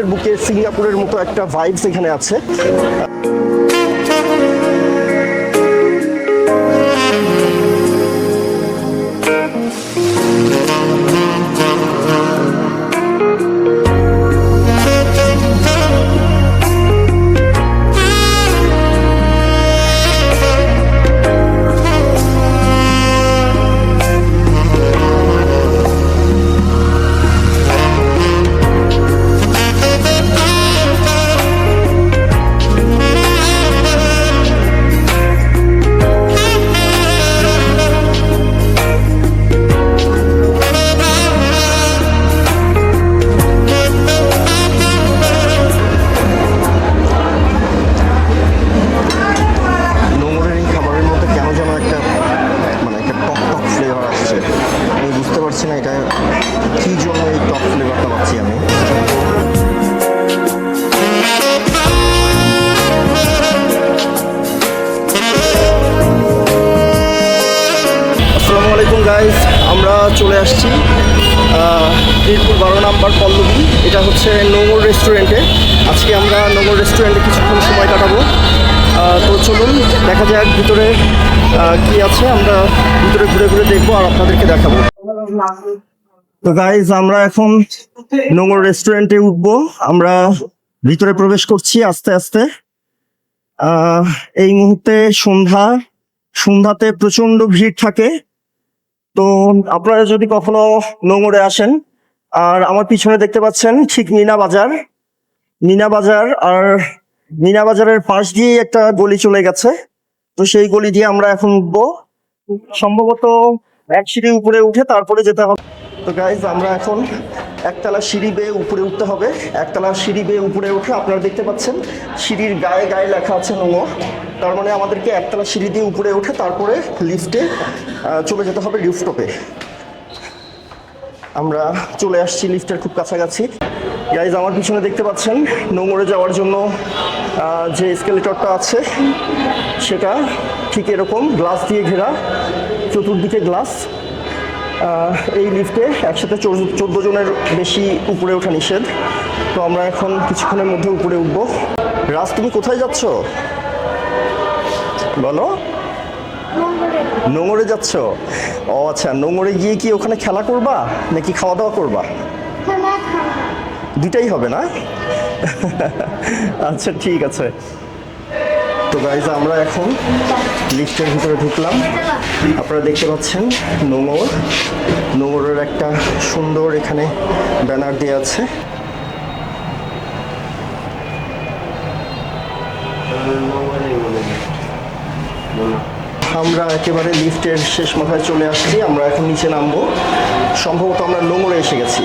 বাংলাদেশের বুকে সিঙ্গাপুরের মতো একটা ভাইবস এখানে আছে। আলাইকুম গাইজ আমরা চলে আসছি মিরপুর বারো নাম্বার পল্লবী, এটা হচ্ছে নোংর রেস্টুরেন্টে আজকে আমরা নোংর রেস্টুরেন্টে কিছুক্ষণ সময় কাটাবো। তো চলুন, দেখা যাক ভিতরে কি আছে, আমরা ভিতরে ঘুরে ঘুরে দেখব আর আপনাদেরকে দেখাবো। তো গাইজ আমরা এখন নোংর রেস্টুরেন্টে উঠবো। আমরা ভিতরে প্রবেশ করছি আস্তে আস্তে। এই মুহূর্তে সন্ধ্যা, সন্ধ্যাতে প্রচণ্ড ভিড় থাকে। তো আপনারা যদি কখনো নোংরে আসেন, আর আমার পিছনে দেখতে পাচ্ছেন ঠিক মিনা বাজার। মিনা বাজার আর মিনা বাজারের পাশ দিয়েই একটা গলি চলে গেছে। তো সেই গলি দিয়ে আমরা এখন উঠবো। সম্ভবত এক সিঁড়ি উপরে উঠে তারপরে যেতে হবে। তো গাইজ আমরা এখন একতলা সিঁড়ি বেয়ে উপরে উঠতে হবে। একতলা সিঁড়ি বেয়ে উপরে উঠে আপনারা দেখতে পাচ্ছেন, সিঁড়ির গায়ে গায়ে লেখা আছে নোংর তার মানে আমাদেরকে একতলা সিঁড়ি দিয়ে উপরে উঠে তারপরে লিফটে চলে যেতে হবে লিফটপে আমরা চলে আসছি লিফটের খুব কাছাকাছি। গাইজ আমার পিছনে দেখতে পাচ্ছেন নোংরে যাওয়ার জন্য যে স্কেলেটরটা আছে, সেটা ঠিক এরকম গ্লাস দিয়ে ঘেরা, চতুর্দিকে গ্লাস এই লিফটে একসাথে চোদ্দ জনের বেশি উপরে ওঠা নিষেধ। তো আমরা এখন কিছুক্ষণের মধ্যে উপরে উঠবো। রাজ তুমি কোথায় যাচ্ছ? বলো। নোংরে যাচ্ছ? ও আচ্ছা নোংরে গিয়ে কি ওখানে খেলা করবা নাকি খাওয়া দাওয়া করবা দুটাই হবে না? আচ্ছা ঠিক আছে। তো গাইজ আমরা এখন লিফটের ভিতরে ঢুকলাম। আপনারা দেখতে পাচ্ছেন নোংর নোংরের একটা সুন্দর এখানে ব্যানার দেওয়া আছে। আমরা একেবারে লিফটের শেষ মাথায় চলে আসছি। আমরা এখন নিচে নামবো। সম্ভবত আমরা নোংরে এসে গেছি।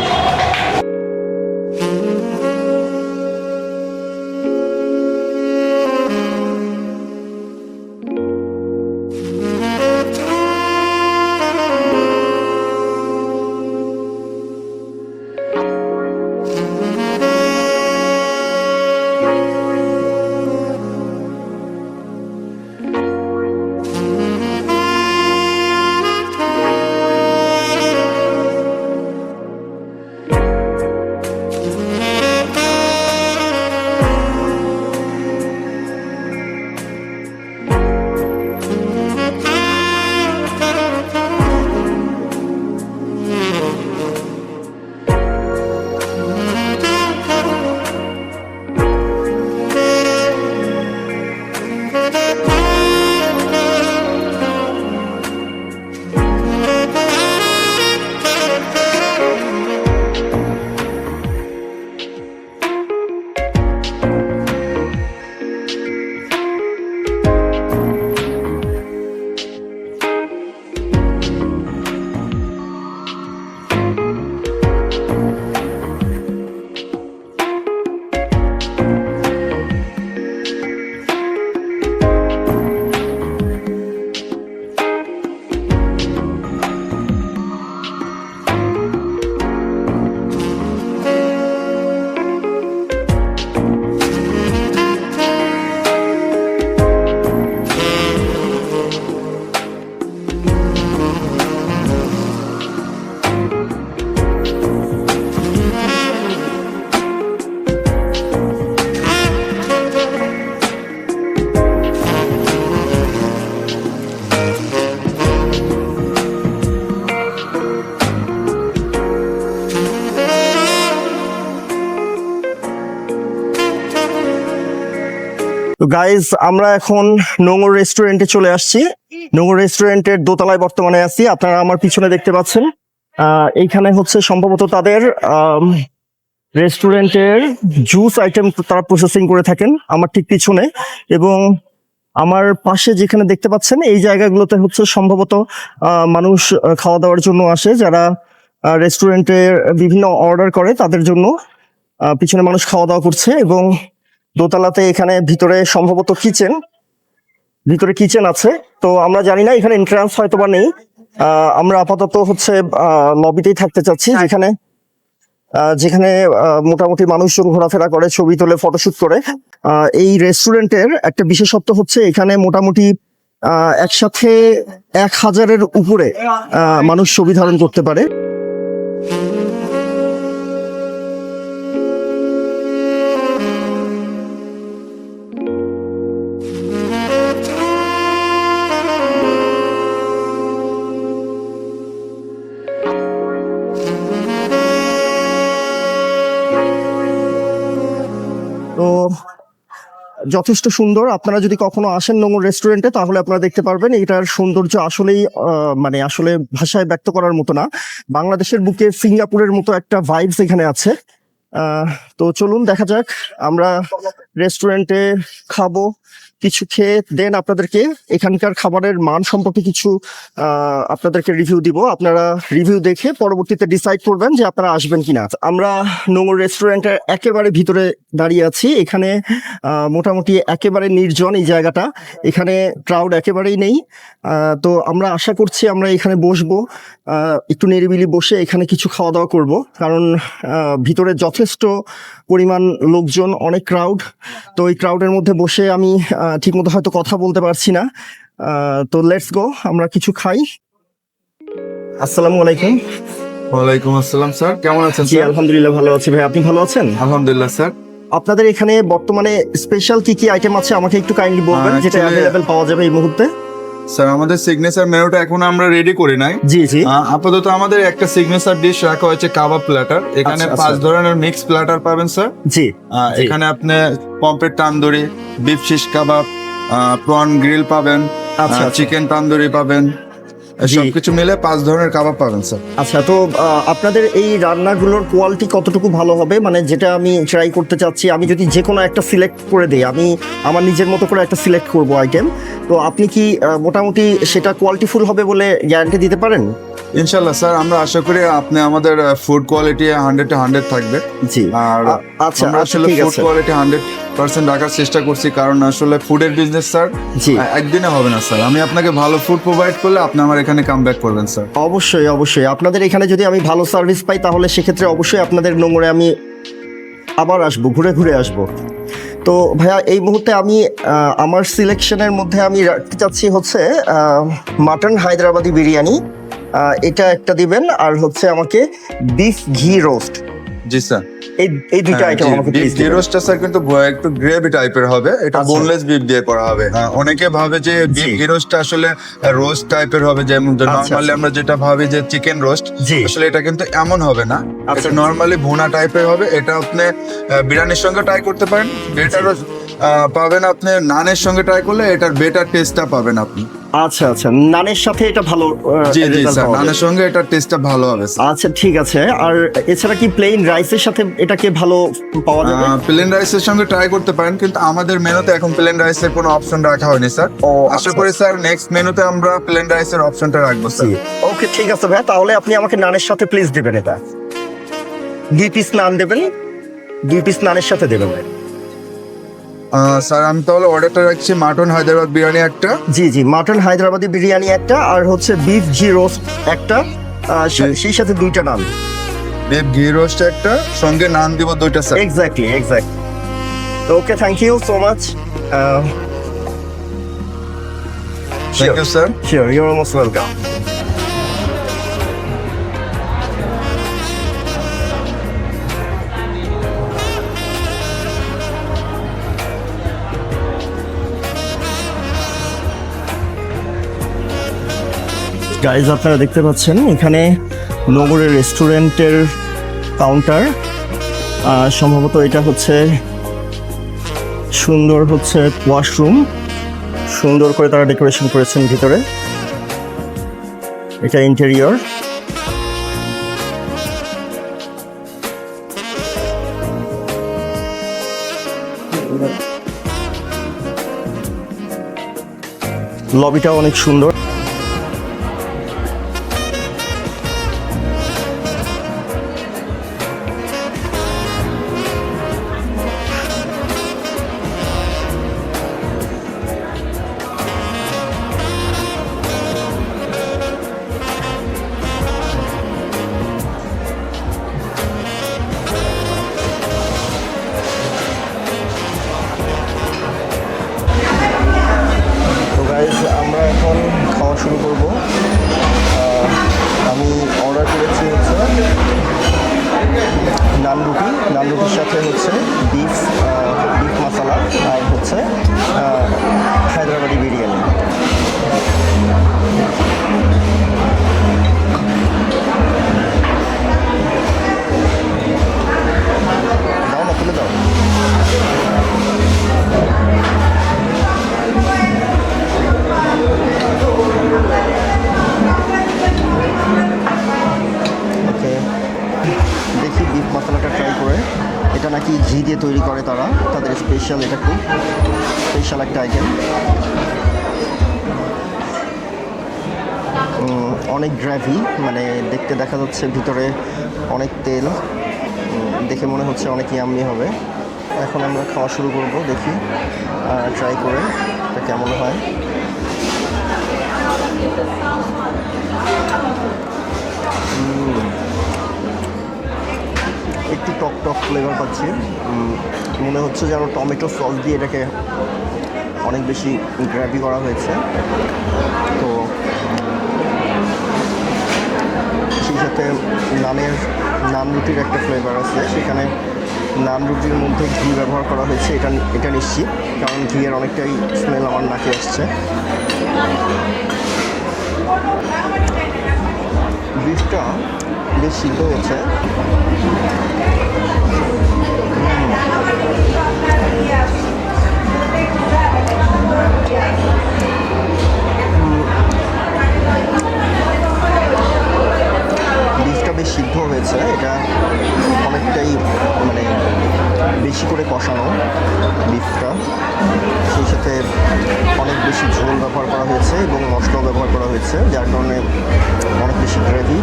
গাইজ আমরা এখন নোংর রেস্টুরেন্টে চলে আসছি। নোংর রেস্টুরেন্টের দোতলায় বর্তমানে আছি। আপনারা আমার পিছনে দেখতে পাচ্ছেন। এইখানে হচ্ছে সম্ভবত তাদের রেস্টুরেন্টের জুস আইটেম তারা প্রসেসিং করে থাকেন আমার ঠিক পিছনে। এবং আমার পাশে যেখানে দেখতে পাচ্ছেন, এই জায়গাগুলোতে হচ্ছে সম্ভবত মানুষ খাওয়া দাওয়ার জন্য আসে। যারা রেস্টুরেন্টে বিভিন্ন অর্ডার করে, তাদের জন্য পিছনে মানুষ খাওয়া দাওয়া করছে। এবং দোতলাতে এখানে ভিতরে সম্ভবত কিচেন ভিতরে কিচেন আছে। তো আমরা জানি না এখানে এন্ট্রান্স হয়তো বা নেই আমরা আপাতত হচ্ছে লবিতেই থাকতে চাচ্ছি যেখানে আহ, যেখানে মোটামুটি মানুষজন ঘোরাফেরা করে ছবি তোলে ফটোশুট করে। আহ, এই রেস্টুরেন্টের একটা বিশেষত্ব হচ্ছে এখানে মোটামুটি আহ, একসাথে এক হাজারের উপরে মানুষ ছবি ধারণ করতে পারে। যথেষ্ট সুন্দর। আপনারা যদি কখনো আসেন নোংর রেস্টুরেন্টে, তাহলে আপনারা দেখতে পারবেন এটার সৌন্দর্য আসলেই মানে আসলে ভাষায় ব্যক্ত করার মতো না। বাংলাদেশের বুকে সিঙ্গাপুরের মতো একটা ভাইবস এখানে আছে। তো চলুন দেখা যাক, আমরা রেস্টুরেন্টে খাব, কিছু খেয়ে দেন আপনাদেরকে এখানকার খাবারের মান সম্পর্কে কিছু আপনাদেরকে রিভিউ দিব। আপনারা রিভিউ দেখে পরবর্তীতে ডিসাইড করবেন যে আপনারা আসবেন কিনা। আমরা নোংর রেস্টুরেন্টের একেবারে ভিতরে দাঁড়িয়ে আছি। এখানে মোটামুটি একেবারে নির্জন এই জায়গাটা। এখানে ক্রাউড একেবারেই নেই। তো আমরা আশা করছি আমরা এখানে বসবো। একটু নিরিবিলি বসে এখানে কিছু খাওয়া দাওয়া করব। কারণ ভিতরে যথেষ্ট পরিমাণ লোকজন, অনেক ক্রাউড তো এই ক্রাউডের মধ্যে বসে আমি ঠিকমতো হয়তো কথা বলতে পারছি না। তো লেটস গো আমরা কিছু খাই। আসসালামু আলাইকুম। ওয়ালাইকুম আসসালাম স্যার। কেমন আছেন জি আলহামদুলিল্লাহ ভালো আছি। ভাই আপনি ভালো আছেন? আলহামদুলিল্লাহ স্যার। আপনাদের এখানে বর্তমানে স্পেশাল কি কি আইটেম আছে? আমাকে একটু কাইন্ডলি বলবেন যেটা actually- পাওয়া যাবে এই মুহূর্তে। স্যার আমাদের সিগনেচার মেনুটা এখন আমরা রেডি করি নাই জি জি আপাতত আমাদের একটা সিগনেচার ডিশ রাখা হয়েছে কাবাব প্ল্যাটার এখানে আচ্ছা, পাঁচ আচ্ছা। ধরনের মিক্স প্ল্যাটার পাবেন স্যার জি এখানে আপনি পম্পের tandoori beef shish kebab prawn grill পাবেন আচ্ছা, আচ্ছা। চিকেন তান্দুরি পাবেন। সবকিছু মিলে পাঁচ ধরনের কাবাব পাবেন স্যার। আচ্ছা তো আপনাদের এই রান্নাগুলোর কোয়ালিটি কতটুকু ভালো হবে? মানে যেটা আমি ট্রাই করতে চাচ্ছি আমি যদি যে কোনো একটা সিলেক্ট করে দিই আমি আমার নিজের মতো করে একটা সিলেক্ট করব আইটেম তো আপনি কি মোটামুটি সেটা কোয়ালিটিফুল হবে বলে গ্যারান্টি দিতে পারেন? ইনশাল্লাহ স্যার আমরা আশা করি আপনি আমাদের food quality hundred to hundred থাকবে। জি। আর আচ্ছা আচ্ছা আসলে ফুড কোয়ালিটি হান্ড্রেড পার্সেন্ট রাখার চেষ্টা করছি কারণ আসলে ফুডের বিজনেস স্যার জি। একদিনে হবে না স্যার। আমি আপনাকে ভালো ফুড প্রোভাইড করলে আপনি আমার এখানে কাম ব্যাক করবেন স্যার অবশ্যই অবশ্যই। আপনাদের এখানে যদি আমি ভালো সার্ভিস পাই, তাহলে সেক্ষেত্রে অবশ্যই আপনাদের নোংরে আমি আবার আসব, ঘুরে ঘুরে আসব। তো ভাইয়া, এই মুহূর্তে আমি আমার সিলেকশনের মধ্যে আমি রাখতে চাচ্ছি হচ্ছে মাটন হায়দ্রাবাদি বিরিয়ানি। এটা একটা দিবেন, আর হচ্ছে আমাকে বিফ ঘি রোস্ট জি স্যার। এই এই আইটেম আমাকে প্লিজ রোস্টটা স্যার কিন্তু একটু গ্রেভি টাইপের হবে। এটা আচ্ছা। বোনলেস বিফ দিয়ে করা হবে। হ্যাঁ, অনেকে ভাবে যে বিফ। রোস্টটা আসলে রোস্ট টাইপের হবে যেমন নরমালি নর্মালি আচ্ছা। আমরা যেটা ভাবি যে চিকেন রোস্ট আসলে এটা কিন্তু এমন হবে না। আচ্ছা। নরমালি ভুনা টাইপের হবে। এটা আপনি বিরিয়ানির সঙ্গে ট্রাই করতে পারেন। পাবেন আপনি নানের সঙ্গে ট্রাই করলে এটার বেটার টেস্টটা পাবেন আপনি। আচ্ছা আচ্ছা নানের সাথে এটা ভালো জি জি স্যার নানের সঙ্গে এটার টেস্টটা ভালো হবে আচ্ছা ঠিক আছে আর এছাড়া কি প্লেন রাইসের সাথে এটাকে ভালো পাওয়া যাবে? প্লেন রাইসের সঙ্গে ট্রাই করতে পারেন কিন্তু আমাদের মেনুতে এখন প্লেন রাইসের কোনো অপশন রাখা হয়নি স্যার ও আশা আচ্ছা করি স্যার নেক্সট মেনুতে আমরা প্লেন রাইসের অপশনটা রাখব স্যার ওকে ঠিক আছে ভাই তাহলে আপনি আমাকে নানের সাথে প্লিজ দেবেন এটা। দুই পিস নান দেবেন দুই পিস নানের সাথে দেবেন আহ, স্যার আমি তাহলে অর্ডারটা রাখছি মাটন হায়দ্রাবাদ বিরিয়ানি একটা। জি জি মাটন হায়দ্রাবাদি বিরিয়ানি একটা আর হচ্ছে বিফ ঘি রোস্ট একটা সে- সেই সাথে দুইটা নান। বিফ ঘি রোস্ট একটা সঙ্গে নান দিব দুইটা sir. Exactly exactly okay thank you so much thank you sir sure your most welcome guys আপনারা দেখতে পাচ্ছেন, এখানে নগরের রেস্টুরেন্টের কাউন্টার। সম্ভবত এটা হচ্ছে, সুন্দর হচ্ছে ওয়াশরুম। সুন্দর করে তারা ডেকোরেশন করেছেন ভিতরে। এটা ইন্টেরিয়র। লবিটা অনেক সুন্দর। দিয়ে তৈরি করে তারা, তাদের স্পেশাল এটা খুব স্পেশাল একটা আইটেম অনেক গ্র্যাভি মানে দেখতে দেখা যাচ্ছে ভিতরে অনেক তেল। দেখে মনে হচ্ছে অনেক ইয়াম্মি হবে। এখন আমরা খাওয়া শুরু করব, দেখি। ট্রাই করে এটা কেমন হয়। একটু টক টক ফ্লেভার পাচ্ছি। মনে হচ্ছে যেন টমেটো সস দিয়ে এটাকে অনেক বেশি গ্র্যাভি করা হয়েছে। তো, সেই সাথে নানের, নান রুটির একটা ফ্লেভার আছে। সেখানে নান রুটির মধ্যে ঘি ব্যবহার করা হয়েছে, এটা এটা নিশ্চিত। কারণ ঘিয়ের অনেকটাই স্মেল আমার নাকে আসছে। বিফটা বেশ সিদ্ধ হয়েছে বিফটা বেশি করে কষানো বিফটা সেই সাথে অনেক বেশি ঝোল ব্যবহার করা হয়েছে এবং মশলাও ব্যবহার করা হয়েছে, যার কারণে অনেক বেশি গ্রেভি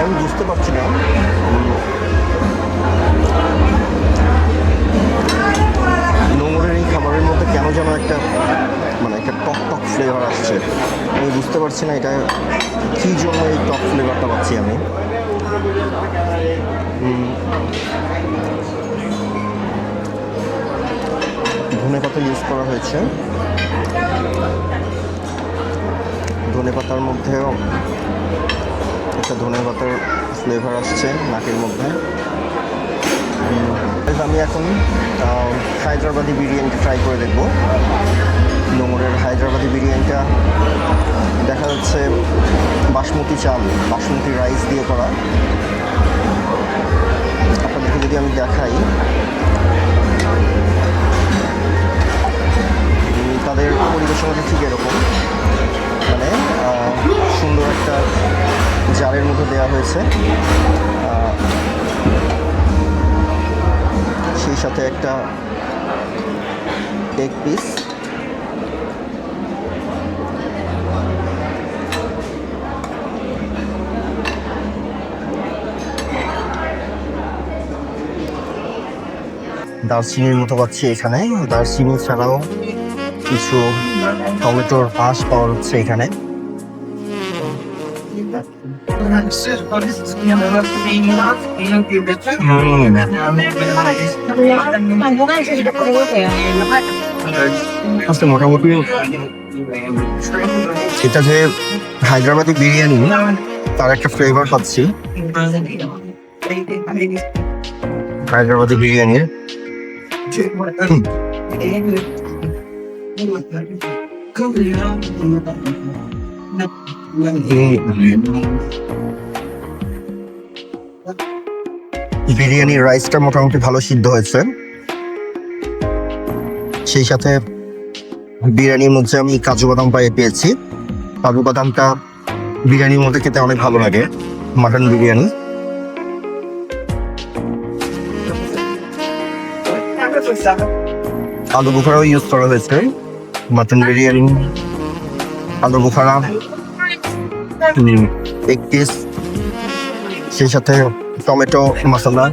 আমি বুঝতে পারছি না। পারছি না, এটা কী জন্য এই টক ফ্লেভারটা পাচ্ছি আমি? ধনে পাতা ইউজ করা হয়েছে। ধনে পাতার মধ্যেও একটা ধনে পাতার ফ্লেভার আসছে নাকের মধ্যে। আমি এখন হায়দ্রাবাদি বিরিয়ানিটা ট্রাই করে দেখব। নোংরের হায়দ্রাবাদি বিরিয়ানিটা। দেখা যাচ্ছে বাসমতি চাল, বাসমতি রাইস দিয়ে করা। আপনাদেরকে যদি আমি দেখাই তাদের পরিবেশনাটা ঠিক এরকম। মানে সুন্দর একটা জারের মধ্যে দেওয়া হয়েছে। সেই সাথে একটা এগ পিস দারচিনির মতো পাচ্ছি এখানে। দারচিনি ছাড়াও কিছু টমেটোর পাশ পাওয়া যাচ্ছে এখানে। মোটামুটি এটা যে হায়দ্রাবাদি বিরিয়ানি তার একটা ফ্লেভার পাচ্ছি। হায়দ্রাবাদি বিরিয়ানির বিরিয়ানির রাইসটা মোটামুটি ভালো সিদ্ধ হয়েছে। সেই সাথে বিরিয়ানির মধ্যে আমি কাজু বাদাম পায়ে পেয়েছি। কাজু বাদামটা বিরিয়ানির মধ্যে খেতে অনেক ভালো লাগে মাটন বিরিয়ানি। আলু বোখারাও ইউজ করা হয়েছে মাটন বিরিয়ানি, আলু বোখারা। এক পিস সেই সাথে টমেটো মশলা।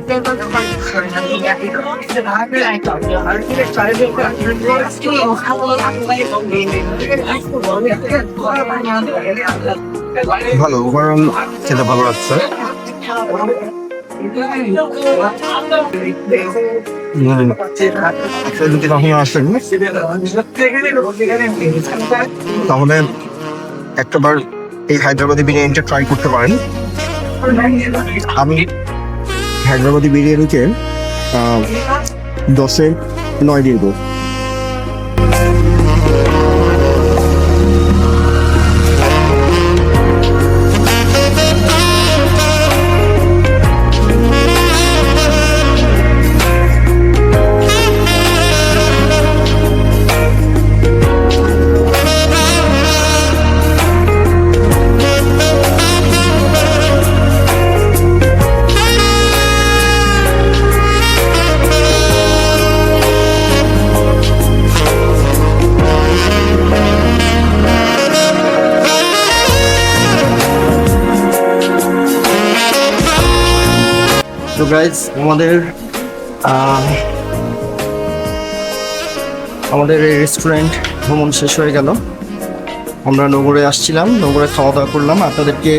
ভালো ওভারঅল খেতে ভালো লাগছে। তাহলে একটাবার এই হায়দ্রাবাদি বিরিয়ানিটা ট্রাই করতে পারেন। আমি হায়দ্রাবাদি বিরিয়ানিকে দশে নয় দিয়ে দেবো। গাইজ আমাদের আমাদের এই রেস্টুরেন্ট ভ্রমণ শেষ হয়ে গেল। আমরা নগরে আসছিলাম, নগরে খাওয়া দাওয়া করলাম। আপনাদেরকে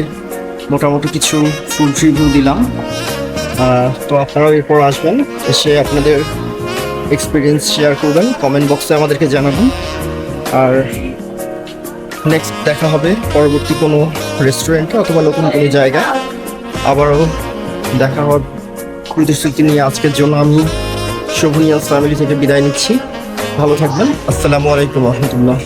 মোটামুটি কিছু ফুড রিভিউ দিলাম। তো আপনারাও এরপর আসবেন, এসে আপনাদের এক্সপিরিয়েন্স শেয়ার করবেন। কমেন্ট বক্সে আমাদেরকে জানাবেন। আর নেক্সট দেখা হবে পরবর্তী কোনো রেস্টুরেন্টে অথবা নতুন কোনো জায়গায়। আবারও দেখা হওয়ার প্রতিশ্রুতি নিয়ে আজকের জন্য আমি শোভনীয় ফ্যামিলি থেকে বিদায় নিচ্ছি। ভালো থাকবেন। আসসালামু আলাইকুম রহমতুল্লাহ।